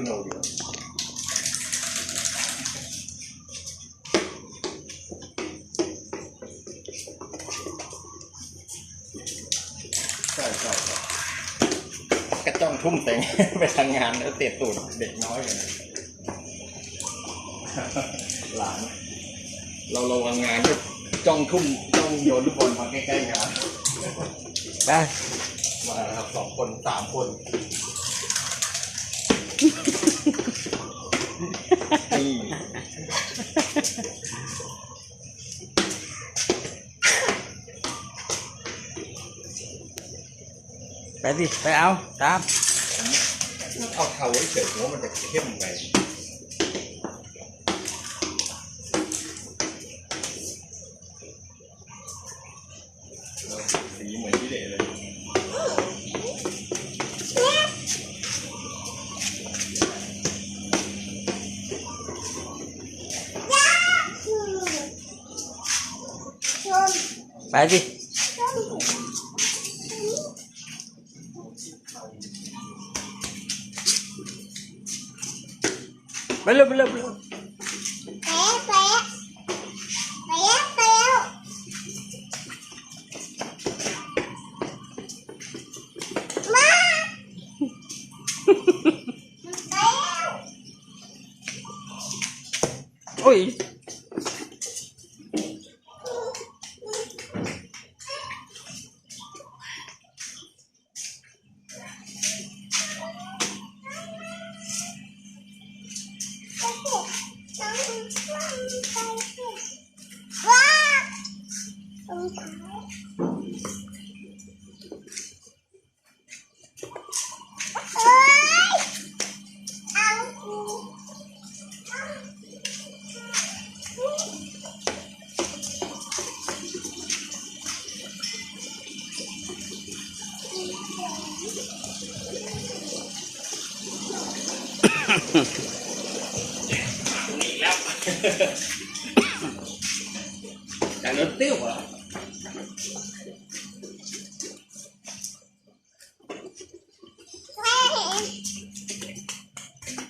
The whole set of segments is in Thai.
พี่โนอยู่ใช่ใช่ใช่กระจ้องทุ่มเต็งไปทำงานแล้วเตะตูดเด็กน้อยกันหลาน เราระวังงานก็จ้องทุ่มจ้องโยนลูกบอลมาใกล้ๆงานไปมาแล้วครับสองคนสามคนนี่ ไปสิไปเอาตาม เอาเทาไว้เฉยๆเพราะว่ามันจะเข้มไปสีเหมือนที่เดะเลย ไปสิ Bala, bala, bala. Kaya, kaya. Kaya, kaya. Ma! kaya. Uy! Đang lớn tiêu à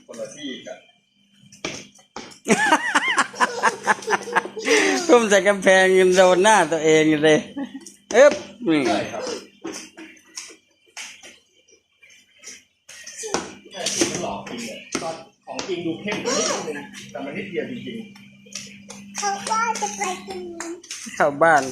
คนละที่กันทุ่มใส่กำแพงโดนหน้าตัวเองเลยเอ๊บนี่ใช่ครับใช่ที่มันหลอกจริงเนี่ยตอนของจริงดูเข้มกว่านิดนึงแต่มันนิดเดียวจริงเขาว่าจะไปกิน เข้าบ้าน